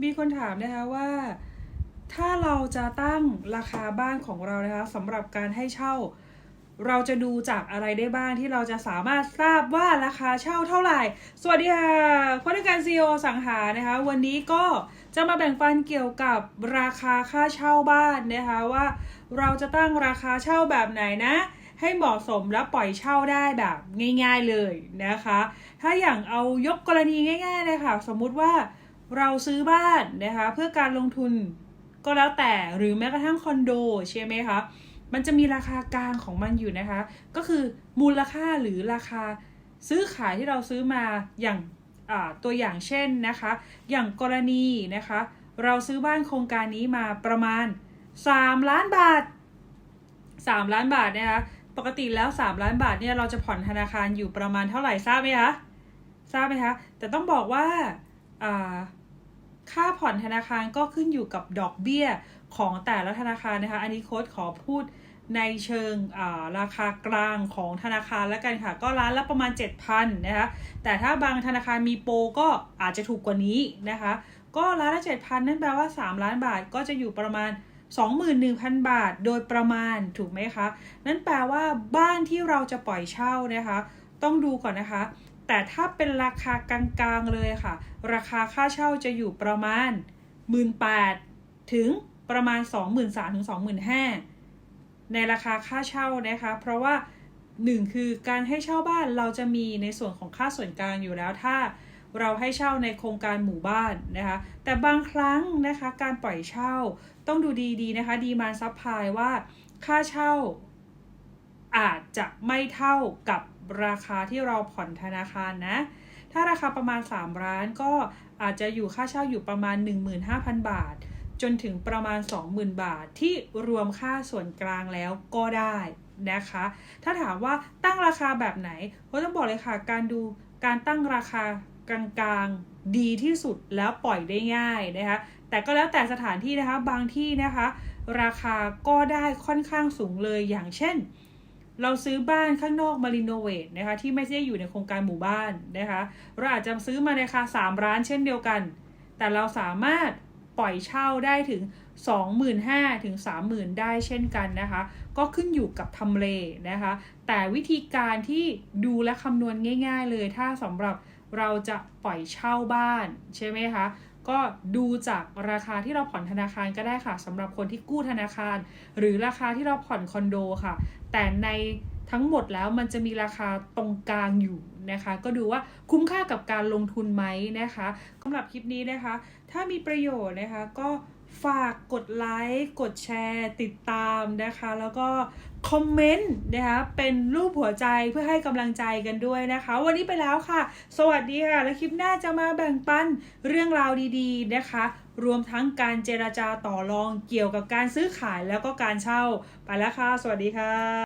มีคนถามนะคะว่า ถ้าเราจะตั้งราคาบ้านของเรานะคะสำหรับการให้เช่า เราจะดูจากอะไรได้บ้างที่เราจะสามารถทราบว่าราคาเช่าเท่าไหร่ สวัสดีค่ะพนักงานซีอสังหานะคะ วันนี้ก็จะมาแบ่งปันเกี่ยวกับราคาค่าเช่าบ้านนะคะว่า เราจะตั้งราคาเช่าแบบไหนนะให้เหมาะสมและปล่อยเช่าได้แบบง่าย ๆเลยนะคะ ถ้าอย่างเอายกกรณีง่ายๆเลยค่ะ สมมุติว่า เราซื้อบ้านนะคะเพื่อการลงทุนก็แล้วแต่หรือแม้กระทั่งคอนโดใช่ไหมคะมันจะมีราคากลางของมันอยู่นะคะ ก็คือมูลค่าหรือราคาซื้อขายที่เราซื้อมาอย่างตัวอย่างเช่นนะคะ อย่างกรณีนะคะ เราซื้อบ้านโครงการนี้มาประมาณ 3 ล้านบาท 3 ล้านบาทนะคะปกติแล้ว 3 ล้านบาทเนี่ยเราจะผ่อนธนาคารอยู่ประมาณเท่าไหร่ทราบไหมคะทราบไหมคะแต่ต้องบอกว่า ค่าผ่อนธนาคารก็ขึ้นอยู่กับดอกเบี้ยของแต่ละธนาคารนะคะ อันนี้โค้ดขอพูดในเชิงราคากลางของธนาคารแล้วกันค่ะ ก็ร้านละประมาณ 7,000นะคะแต่ถ้าบางธนาคารมีโปรก็อาจจะถูกกว่านี้นะคะ ก็ร้านละ 7,000 นั่นแปลว่า 3 ล้านบาทก็จะอยู่ประมาณ 21,000 บาทโดยประมาณถูกไหมคะ นั่นแปลว่าบ้านที่เราจะปล่อยเช่านะคะ ต้องดูก่อนนะคะ แต่ถ้าเป็นราคากลางๆเลยค่ะ ราคาค่าเช่าจะอยู่ประมาณ 18,000ถึงประมาณ 23,000ถึง25,000 ในราคาค่าเช่านะคะ เพราะว่าหนึ่งคือการให้เช่าบ้านเราจะมีในส่วนของค่าส่วนกลางอยู่แล้วถ้าเราให้เช่าในโครงการหมู่บ้านนะคะ แต่บางครั้งนะคะการปล่อยเช่าต้องดูดีๆนะคะ ดีมาซับพลายว่าค่าเช่า อาจจะไม่เท่ากับราคาที่เราผ่อนธนาคารนะ ถ้าราคาประมาณ 3 ล้านก็อาจจะอยู่ค่าเช่าอยู่ประมาณ 15,000 บาท จนถึงประมาณ 20,000 บาทที่รวมค่าส่วนกลางแล้วก็ได้นะคะ ถ้าถามว่าตั้งราคาแบบไหนก็ต้องบอกเลยค่ะ การดูการตั้งราคากลางๆดีที่สุดแล้วปล่อยได้ง่ายนะคะ แต่ก็แล้วแต่สถานที่นะคะ บางที่นะคะ ราคาก็ได้ค่อนข้างสูงเลยอย่างเช่น เราซื้อบ้านข้างนอกมารีโนเวทนะคะที่ไม่ใช่อยู่ในโครงการหมู่บ้านนะคะเราอาจจะซื้อมาในราคา3ล้านเช่นเดียวกัน แต่เราสามารถปล่อยเช่าได้ถึง 25,000ถึง30,000 ได้เช่นกันนะคะ ก็ขึ้นอยู่กับทำเลนะคะ แต่วิธีการที่ดูและคำนวณง่าย ๆ เลยถ้าสำหรับเราจะปล่อยเช่าบ้านใช่ไหมคะ ก็ดูจากราคาที่เราผ่อนธนาคารก็ได้ค่ะสำหรับคนที่กู้ธนาคาร หรือราคาที่เราผ่อนคอนโดค่ะ แต่ในทั้งหมดแล้วมันจะมีราคาตรงกลางอยู่นะคะ ก็ดูว่าคุ้มค่ากับการลงทุนไหมนะคะสำหรับคลิปนี้นะคะ ถ้ามีประโยชน์นะคะก็ ฝากกดไลค์กดแชร์ติดตามนะคะ แล้วก็คอมเมนต์นะคะเป็นรูปหัวใจเพื่อให้กำลังใจกันด้วยนะคะ วันนี้ไปแล้วค่ะ สวัสดีค่ะ และคลิปหน้าจะมาแบ่งปันเรื่องราวดีๆนะคะ รวมทั้งการเจราจาต่อรองเกี่ยวกับการซื้อขายแล้วก็การเช่า ไปแล้วค่ะ สวัสดีค่ะ